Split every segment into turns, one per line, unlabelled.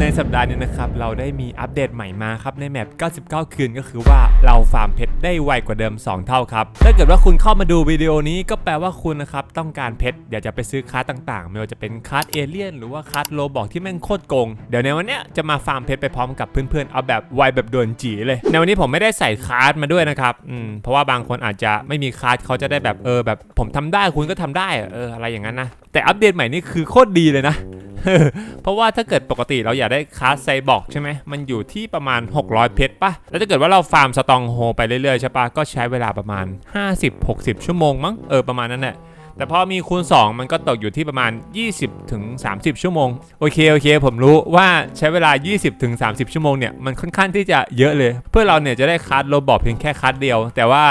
ในสัปดาห์นี้นะครับ เราได้มีอัปเดตใหม่มาครับ ในแมป 99 คืนก็คือว่าเราฟาร์มเพชรได้ไวกว่าเดิม 2 เท่าครับ ถ้าเกิดว่าคุณเข้ามาดูวิดีโอนี้ก็แปลว่าคุณนะครับ ต้องการเพชรอยากจะไปซื้อคัสต่างๆ ไม่ว่าจะเป็นคัสเอเลี่ยนหรือว่าคัสโลบอกที่แม่งโคตรโกง เดี๋ยวในวันนี้จะมาฟาร์มเพชรไปพร้อมกับเพื่อนๆ เอาแบบไวแบบด่วนจีเลย ในวันนี้ผมไม่ได้ใส่คัสมาด้วยนะครับอืมเพราะว่าบางคนอาจจะไม่มีคัสเขาจะได้แบบเออแบบ ผมทำได้คุณก็ทำได้อะเอออะไรอย่างนั้นนะแต่อัปเดตใหม่นี่คือโคตรดีเลยนะ เพราะว่าถ้าเกิดปกติเราอยากได้คาสไซบอร์กใช่ไหมมันอยู่ที่ประมาณ 600 เพชรปะแล้วถ้าเกิดว่าเราฟาร์มสตองโฮไปเรื่อยๆใช่ปะก็ใช้เวลาประมาณ 50-60 ชั่วโมงมั้งเออประมาณนั้นแหละแต่พอมีคูณ 2 มันก็ตกอยู่ที่ประมาณ 20ถึง30 ชั่วโมง โอเค โอเค ผมรู้ว่าใช้เวลา 20ถึง30 ชั่วโมงเนี่ย มันค่อนข้างที่จะเยอะเลย เพื่อเราเนี่ยจะได้คัสโรบอทเพียงแค่คัสเดียว แต่ว่า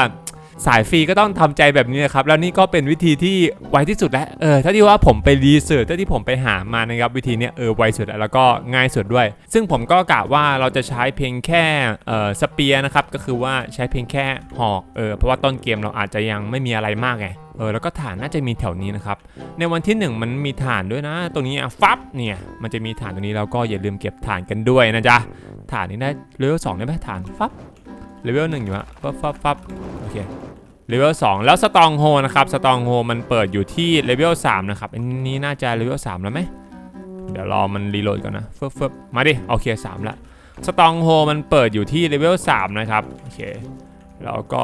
สายฟรีก็ต้องทำใจแบบนี้นะครับแล้วนี่ก็เป็นวิธีที่ไวที่สุดแล้วเออถ้าที่ว่าผมไปรีเสิร์ชถ้าที่ผมไปหามานะครับวิธีเนี้ยเออไวสุดแล้วก็ง่ายสุดด้วย ซึ่งผมก็กะว่าเราจะใช้เพียงแค่เออสเปียร์นะครับก็คือว่าใช้เพียงแค่หอกเออเพราะว่าต้นเกมเราอาจจะยังไม่มีอะไรมากไงเออแล้วก็ฐานน่าจะมีแถวนี้นะครับ ในวันที่หนึ่งมันมีฐานด้วยนะ ตรงนี้อะฟับเนี่ยมันจะมีฐานตรงนี้แล้วก็อย่าลืมเก็บฐานกันด้วยนะจ๊ะฐานนี้ได้เลเวลสองได้ไหมฐานฟับ เลเวลหนึ่งอยู่ฮะฟับฟับฟับโอเคเลเวล2แล้วสตองโฮนะครับสตองโฮมันเปิดอยู่ที่เลเวล3นะครับอันนี้น่าจะเลเวล3แล้วไหมเดี๋ยวรอมันรีโหลดก่อนนะฟึบฟึบมาดิโอเค3ละสตองโฮมันเปิดอยู่ที่เลเวล3นะครับโอเคแล้วก็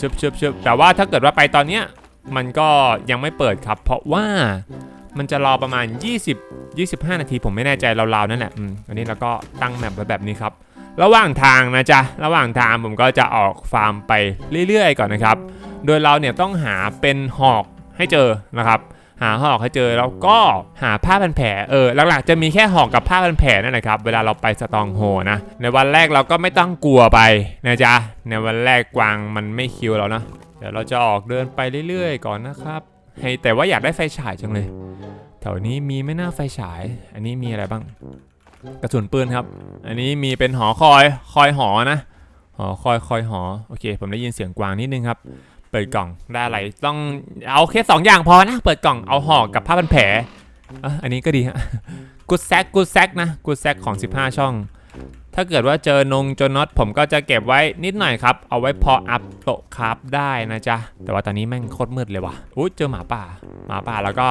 ชึบชึบชึบแต่ว่าถ้าเกิดว่าไปตอนเนี้ยมันก็ยังไม่เปิดครับ เพราะว่ามันจะรอประมาณ 20 25 นาทีผมไม่แน่ใจราวๆนั่นแหละอืมอันนี้เราก็ตั้งแมปไว้แบบนี้ครับ ระหว่างทางนะจ๊ะ ระหว่างทางผมก็จะออกฟาร์มไปเรื่อยๆ ก่อนนะครับ โดยเราเนี่ยต้องหาเป็นหอกให้เจอนะครับ หาหอกให้เจอแล้วก็หาผ้าพันแผลเออหลักๆจะมีแค่หอกกับผ้าพันแผลนั่นแหละครับ เวลาเราไปสตองโฮนะ ในวันแรกเราก็ไม่ต้องกลัวไปนะจ๊ะ ในวันแรกกวางมันไม่คิวเรานะ เดี๋ยวเราจะออกเดินไปเรื่อยๆ ก่อนนะครับ ให้แต่ว่าอยากได้ไฟฉายจังเลย แถวนี้มีไม่น่าไฟฉาย อันนี้มีอะไรบ้าง กระสุนปืนครับ อันนี้มีเป็นหอคอยคอยหอนะ หอคอยคอยหอโอเค ผมได้ยินเสียงกวางนิดนึงครับ เปิดกล่องได้อะไรต้องเอาแค่สองอย่างพอนะ เปิดกล่องเอาหอกับผ้าพันแผลอ,อันนี้ก็ดีฮะกูแซกกูแซกนะกูแซกของ 15 ช่อง ถ้าเกิดว่าเจอนงจอน็อตผมก็จะเก็บไว้นิดหน่อยครับ เอาไว้พออัพโตคราฟได้นะจ๊ะ แต่ว่าตอนนี้แม่งโคตรมืดเลยว่ะอุ้ยเจอหมาป่า หมาป่าแล้วก็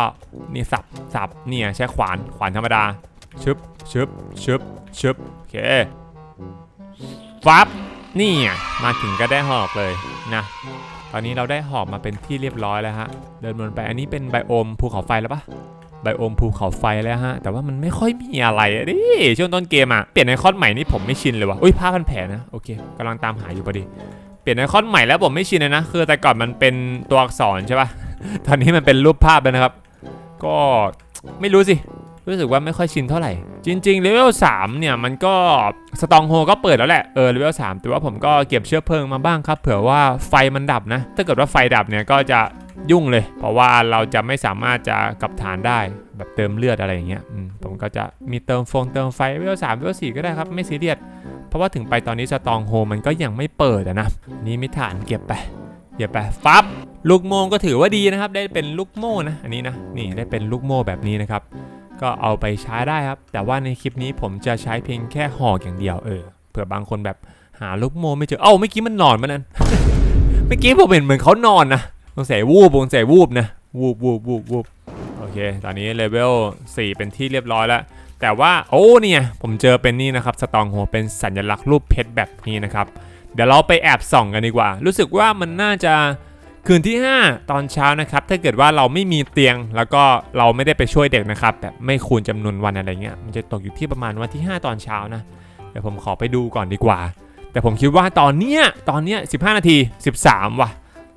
นี่สับสับเนี่ยใช้ขวานขวานธรรมดา ชึบชึบชึบชึบโอเคฟับนี่ไงมาถึงก็ได้หอกเลยนะ ตอนนี้เราได้หอกมาเป็นที่เรียบร้อยแล้วฮะ เดินบนไปอันนี้เป็นไบโอมภูเขาไฟแล้วปะไบโอมภูเขาไฟแล้วฮะ แต่ว่ามันไม่ค่อยมีอะไรดิช่วงต้นเกมอะเปลี่ยนไอคอนใหม่นี่ผมไม่ชินเลยว่ะอุ้ยผ้าพันแผลนะ โอเคกำลังตามหาอยู่พอดี เปลี่ยนไอคอนใหม่แล้วผมไม่ชินเลยนะ คือแต่ก่อนมันเป็นตัวอักษรใช่ปะตอนนี้มันเป็นรูปภาพแล้วนะครับ ก็ไม่รู้สิ รู้สึกว่าไม่ค่อยชินเท่าไหร่ จริงๆเลเวล3เนี่ยมันก็สตองโฮก็เปิดแล้วแหละเออเลเวล3แต่ว่าผมก็เก็บเชื้อเพลิงมาบ้างครับ เผื่อว่าไฟมันดับนะ ถ้าเกิดว่าไฟดับเนี่ยก็จะยุ่งเลย เพราะว่าเราจะไม่สามารถจะกลับฐานได้แบบเติมเลือดอะไรอย่างเงี้ยผมก็จะมีเติมฟงเติมไฟเลเวล3เลเวล4ก็ได้ครับ ไม่ซีเรียสเพราะว่าถึงไปตอนนี้สตองโฮมันก็ยังไม่เปิดนะ นี่มีฐานเก็บไปเก็บไปฟับลูกโม่ก็ถือว่าดีนะครับ ได้เป็นลูกโม่นะ อันนี้นะ นี่ได้เป็นลูกโม่แบบนี้นะครับ ก็เอาไปใช้ได้ครับ แต่ว่าในคลิปนี้ผมจะใช้เพียงแค่หอกอย่างเดียวเออเผื่อบางคนแบบหาลูกโมไม่เจอเอ้าเมื่อกี้มันนอนมานั่นเมื่อกี้ผมเห็นเหมือนเขานอนนะสงสัยวูบสงสัยวูบนะวูบวูบวูบวูบโอเค ตอนนี้เลเวล4 เป็นที่เรียบร้อยแล้ว แต่ว่าโอ้เนี่ยผมเจอเป็นนี่นะครับสตองโฮเป็นสัญลักษณ์รูปเพชรแบบนี้นะครับ เดี๋ยวเราไปแอบส่องกันดีกว่า รู้สึกว่ามันน่าจะ คืนที่ 5 ตอนเช้านะครับ ถ้าเกิดว่าเราไม่มีเตียง แล้วก็เราไม่ได้ไปช่วยเด็กนะครับแบบไม่คูณจำนวนวันอะไรเงี้ยมันจะตกอยู่ที่ประมาณวันที่ 5 ตอนเช้านะเดี๋ยวผมขอไปดูก่อนดีกว่า แต่ผมคิดว่าตอนเนี้ยตอนเนี้ย15 นาที 13ว่ะ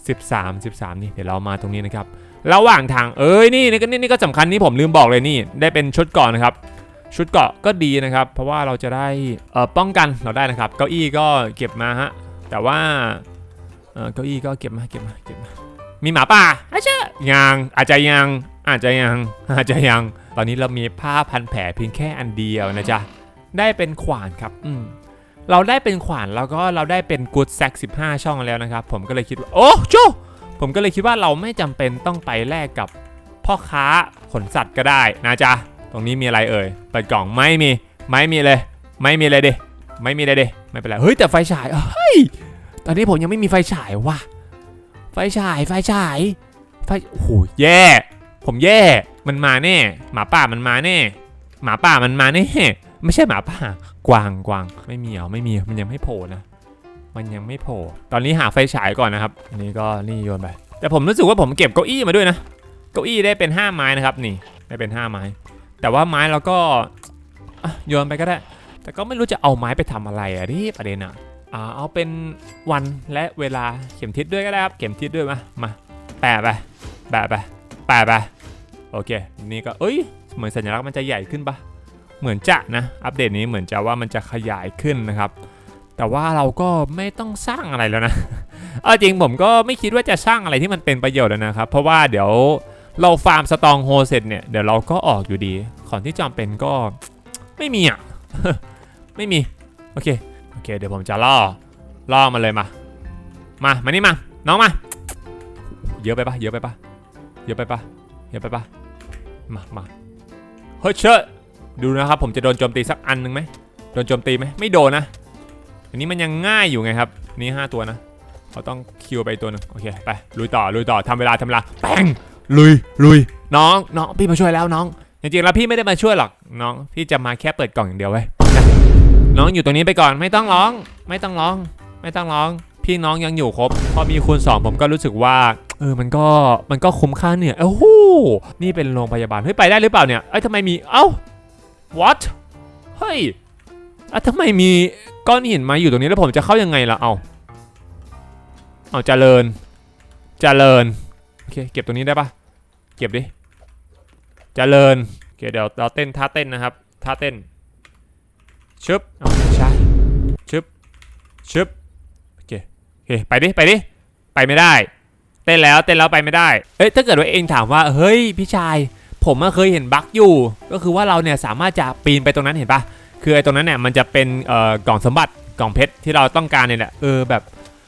13 13 นี่เดี๋ยวเรามาตรงนี้นะครับระหว่างทางเอ้ยนี่นี่ก็นี่นี่ก็สำคัญนี่ผมลืมบอกเลยนี่ ได้เป็นชุดเก่อนนะครับชุดเกาะก็ดีนะครับ เพราะว่าเราจะได้ป้องกันเราได้นะครับ เก้าอี้ก็เก็บมาฮะแต่ว่า เอ่อเก้าอี้ก็เก็บมาเก็บมาเก็บมา มีหมาป่าอาจจะยังอาจจะยัง อาจจะยังอาจจะยัง ตอนนี้เรามีผ้าพันแผลเพียงแค่อันเดียวนะจ๊ะได้เป็นขวานครับอืมเราได้เป็นขวานแล้วก็เราได้เป็นกูดแซก15ช่องแล้วนะครับ ผมก็เลยคิดว่าโอ้โจผมก็เลยคิดว่าเราไม่จำเป็นต้องไปแลกกับพ่อค้าขนสัตว์ก็ได้นะจ๊ะตรงนี้มีอะไรเอ่ยเปิดกล่องไม่มีไม่มีเลย ไม่มีเลยดิไม่มีเลยดิไม่เป็นไรเฮ้ยแต่ไฟฉายเฮ้ย ตอนนี้ผมยังไม่มีไฟฉายว่ะ ไฟฉายไฟฉายไฟโอ้โหแย่ ผมแย่ มันมาแน่ หมาป่ามันมาแน่ หมาป่ามันมาแน่ ไม่ใช่หมาป่า กวางกวาง ไม่มีเหรอไม่มี มันยังไม่โผล่นะ มันยังไม่โผล่ ตอนนี้หาไฟฉายก่อนนะครับ อันนี้ก็นี่โยนไป แต่ผมรู้สึกว่าผมเก็บเก้าอี้มาด้วยนะ เก้าอี้ได้เป็น 5 ไม้นะครับ นี่ ได้เป็น 5 ไม้ แต่ว่าไม้เราก็โยนไปก็ได้ แต่ก็ไม่รู้จะเอาไม้ไปทำอะไรอะดิประเด็นอะอ่า เอาเป็นวันและเวลาเข็มทิศด้วยก็ได้ครับ เข็มทิศด้วยมามาแปะไปแปะไปแปะไปโอเค นี่ก็เอ้ย เหมือนสัญลักษณ์มันจะใหญ่ขึ้นปะเหมือนจะนะ อัปเดตนี้เหมือนจะว่ามันจะขยายขึ้นนะครับ แต่ว่าเราก็ไม่ต้องสร้างอะไรแล้วนะ เอาจริงผมก็ไม่คิดว่าจะสร้างอะไรที่มันเป็นประโยชน์แล้วนะครับ เพราะว่าเดี๋ยวเราฟาร์มสตองโฮเสร็จเนี่ย เดี๋ยวเราก็ออกอยู่ดี ของที่จำเป็นก็ไม่มีอะ ไม่มี โอเค อเคเดี๋ยวผมจะล่อล่อมาเลยมา มามานี่มา น้องมา เยอะไปปะเยอะไปปะเยอะไปปะเยอะไปปะมามาเฮ้ยเชอะดูนะครับผมจะโดนโจมตีสักอันหนึ่งไหมโดนโจมตีไหมไม่โดนนะ อันนี้มันยังง่ายอยู่ไงครับ นี่ห้าตัวนะเราต้องคิวไปตัวหนึงโอเคไปลุยต่อลุยต่อทำเวลาทำเวลาแป้งลุยลุยน้องน้องพี่มาช่วยแล้วน้องจริงๆแล้วพี่ไม่ได้มาช่วยหรอกน้องพี่จะมาแค่เปิดกล่องอย่างเดียวไว้ย น้องอยู่ตรงนี้ไปก่อนไม่ต้องร้อง ไม่ต้องร้อง ไม่ต้องร้อง พี่น้องยังอยู่ครบ พอมีคูณสองผมก็รู้สึกว่าเออมันก็มันก็คุ้มค่าเนี่ยโอ้โหนี่เป็นโรงพยาบาลเฮ้ยไปได้หรือเปล่าเนี่ยเอ้ยทำไมมีเอ้า what เฮ้ยอะทำไมมีก้อนหินมาอยู่ตรงนี้แล้วผมจะเข้ายังไงล่ะเอาเอาเจริญเจริญโอเคเก็บตรงนี้ได้ปะเก็บดิเจริญโอเคเดี๋ยวเราเต้นท่าเต้นนะครับท่าเต้น ชึบเอาใช่ชึบชึบโอเคโอเคไปดิไปดิไปไม่ได้ เต้นแล้วเต้นแล้วไปไม่ได้เอ้ยถ้าเกิดว่าเองถามว่าเฮ้ยพี่ชาย ผมอเคยเห็นบั๊กอยู่ ก็คือว่าเราเนี่ยสามารถจะปีนไปตรงนั้นเห็นปะคือไอ้ตรงนั้นเนี่ยมันจะเป็นเอ่อกล่องสมบัติกล่องเพชรที่เราต้องการเนี่ยแหละเออแบบ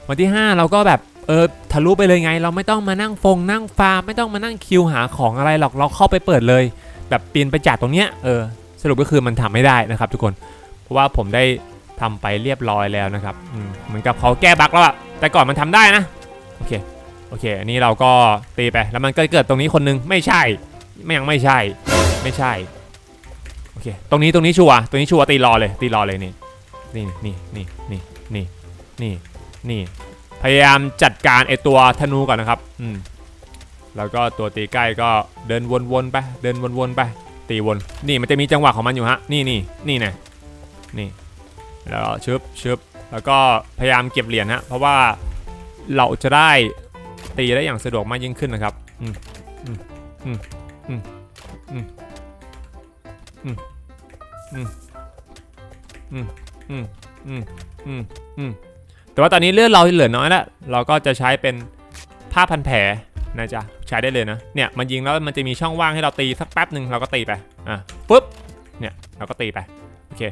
วันที่ 5 เราก็แบบเออทะลุไปเลยไง เราไม่ต้องมานั่งฟงนั่งฟาร์มไม่ต้องมานั่งคิวหาของอะไรหรอกเราเข้าไปเปิดเลย แบบปีนไปจากตรงเนี้ยเออสรุปก็คือมันทำไม่ได้นะครับทุกคน ราะว่าผมได้ทำไปเรียบร้อยแล้วนะครับเหมือนกับเขาแก้บั๊กแล้วอะแต่ก่อนมันทำได้นะ โอเค โอเค อันนี้เราก็ตีไป แล้วมันก็เกิดตรงนี้คนนึง ไม่ใช่ ไม่ยังไม่ใช่ ไม่ใช่ โอเค ตรงนี้ตรงนี้ชัวตรงนี้ชัวตีรอเลย ตีรอเลยนี่ นี่นี่นี่นี่นี่นี่นี่พยายามจัดการไอตัวธนูก่อนนะครับ อืม แล้วก็ตัวตีใกล้ก็เดินวนๆไป เดินวนๆไป ตีวน นี่มันจะมีจังหวะของมันอยู่ฮะ นี่นี่นี่นะ นี่แล้วชึบชึบแล้วก็พยายามเก็บเหรียญฮะเพราะว่าเราจะได้ตีได้อย่างสะดวกมากยิ่งขึ้นนะครับอืมอืมอืมอืมอืมอืมอืมอืมอืมอืมอืมอืมแต่ว่าตอนนี้เลือดเราเหลือน้อยแล้วเราก็จะใช้เป็นผ้าพันแผลนะจ๊ะใช้ได้เลยนะเนี่ยมันยิงแล้วมันจะมีช่องว่างให้เราตีสักแป๊บหนึ่งเราก็ตีไปอะปุ๊บเนี่ยเราก็ตีไปโอเค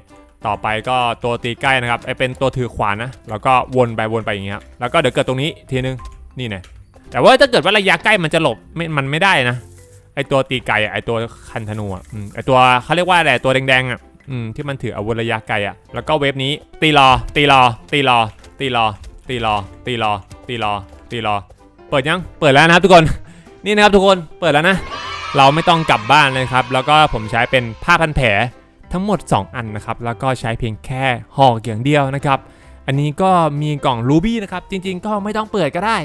ต่อไปก็ตัวตีใกล้นะครับไอเป็นตัวถือขวานนะแล้วก็วนไปวนไปอย่างเงี้ยครับแล้วก็เดี๋ยวเกิดตรงนี้ทีนึงนี่นะแต่ว่าถ้าเกิดว่าระยะใกล้มันจะหลบไม่มันไม่ได้นะไอตัวตีไก่อะไอตัวคันธนูอะอืมไอตัวเขาเรียกว่าอะไรตัวแดงๆอะอืมที่มันถืออาวุธระยะไกลอะแล้วก็เวฟนี้ตีรอตีรอตีรอตีรอตีรอตีรอตีรอตีรอเปิดยังเปิดแล้วนะครับทุกคนนี่นะครับทุกคนเปิดแล้วนะ เราไม่ต้องกลับบ้านเลยครับ แล้วก็ผมใช้เป็นผ้าพันแผล ทั้งหมด 2 อันนะครับ แล้วก็ใช้เพียงแค่ห่ออย่างเดียวนะครับ อันนี้ก็มีกล่องรูบี้นะครับ จริง ๆ ก็ไม่ต้องเปิดก็ได้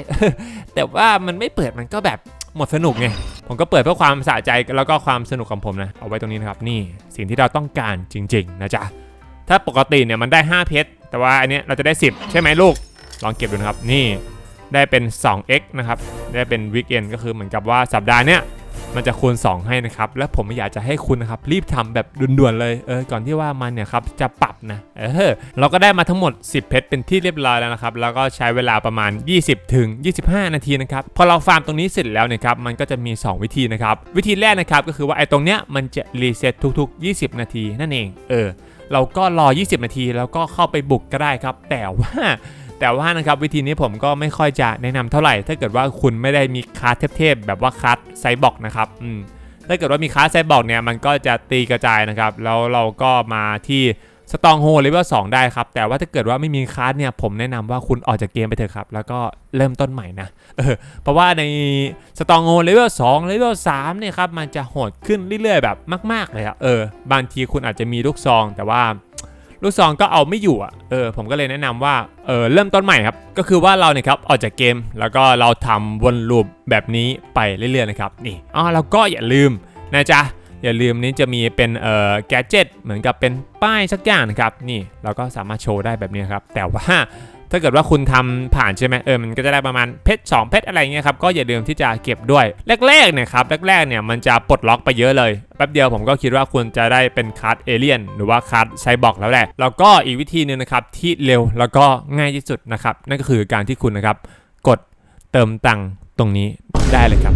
แต่ว่ามันไม่เปิดมันก็แบบหมดสนุกไง ผมก็เปิดเพื่อความสะใจแล้วก็ความสนุกของผมนะ เอาไว้ตรงนี้นะครับ นี่สิ่งที่เราต้องการจริง ๆ นะจ๊ะ ถ้าปกติเนี่ยมันได้ 5 เพชร แต่ว่าอันนี้เราจะได้ 10 ใช่ไหมลูก ลองเก็บดูนะครับ นี่ได้เป็น 2x นะครับ ได้เป็นวิกเอนก็คือเหมือนกับว่าสัปดาห์เนี้ย มันจะคูณ 2 ให้นะครับ และผมอยากจะให้คุณนะครับรีบทำแบบด่วนๆเลยเออก่อนที่ว่ามันเนี่ยครับจะปรับนะเออเราก็ได้มาทั้งหมด 10 เพชรเป็นที่เรียบร้อยแล้วนะครับแล้วก็ใช้เวลาประมาณ 20 ถึง 25 นาทีนะครับพอเราฟาร์มตรงนี้เสร็จแล้วเนะครับมันก็จะมี 2 วิธีนะครับวิธีแรกนะครับก็คือว่าไอ้ตรงเนี้ยมันจะรีเซ็ตทุก ๆ 20 นาทีนั่นเองเออเราก็รอ 20 นาทีแล้วก็เข้าไปบุกก็ได้ครับ แต่ว่า แต่ว่านะครับวิธีนี้ผมก็ไม่ค่อยจะแนะนำเท่าไหร่ ถ้าเกิดว่าคุณไม่ได้มีคาร์ดเทพๆแบบว่าคาร์ดไซบอร์กนะครับอืมถ้าเกิดว่ามีคลาสไซบอร์กเนี่ยมันก็จะตีกระจายนะครับ แล้วเราก็มาที่สตองโฮเลเวล2ได้ครับ แต่ว่าถ้าเกิดว่าไม่มีคลาสเนี่ยผมแนะนำว่าคุณออกจากเกมไปเถอะครับ แล้วก็เริ่มต้นใหม่นะเออเพราะว่าในสตองโฮเลเวล2เลเวล3เนี่ยครับมันจะโหดขึ้นเรื่อยๆ แบบมาก ๆ เลยอะเออบางทีคุณอาจจะมีลูกซองแต่ว่า ลูกซองก็เอาไม่อยู่อะเออผมก็เลยแนะนำว่าเออเริ่มต้นใหม่ครับ ก็คือว่าเราเนี่ยครับออกจากเกม แล้วก็เราทำวนลูปแบบนี้ไปเรื่อยๆนะครับนี่อ๋อแล้วก็อย่าลืมนะจ๊ะอย่าลืมนี้จะมีเป็นเอ่อแกจิตเหมือนกับเป็นป้ายสักอย่างนะครับนี่เราก็สามารถโชว์ได้แบบนี้ครับแต่ว่า ถ้าเกิดว่าคุณทำผ่านใช่ไหมเออมันก็จะได้ประมาณเพชร2เพชรอะไรเงี้ยครับก็อย่าลืมที่จะเก็บด้วยแรกๆเนี่ยครับแรกๆเนี่ยมันจะปลดล็อกไปเยอะเลยแป๊บเดียวผมก็คิดว่าคุณจะได้เป็นคัสเอเลียนหรือว่าคัสไซบอร์กแล้วแหละแล้วก็อีกวิธีหนึงนะครับที่เร็วแล้วก็ง่ายที่สุดนะครับนั่นก็คือการที่คุณนะครับกดเติมตังค์ตรงนี้ได้เลยครับ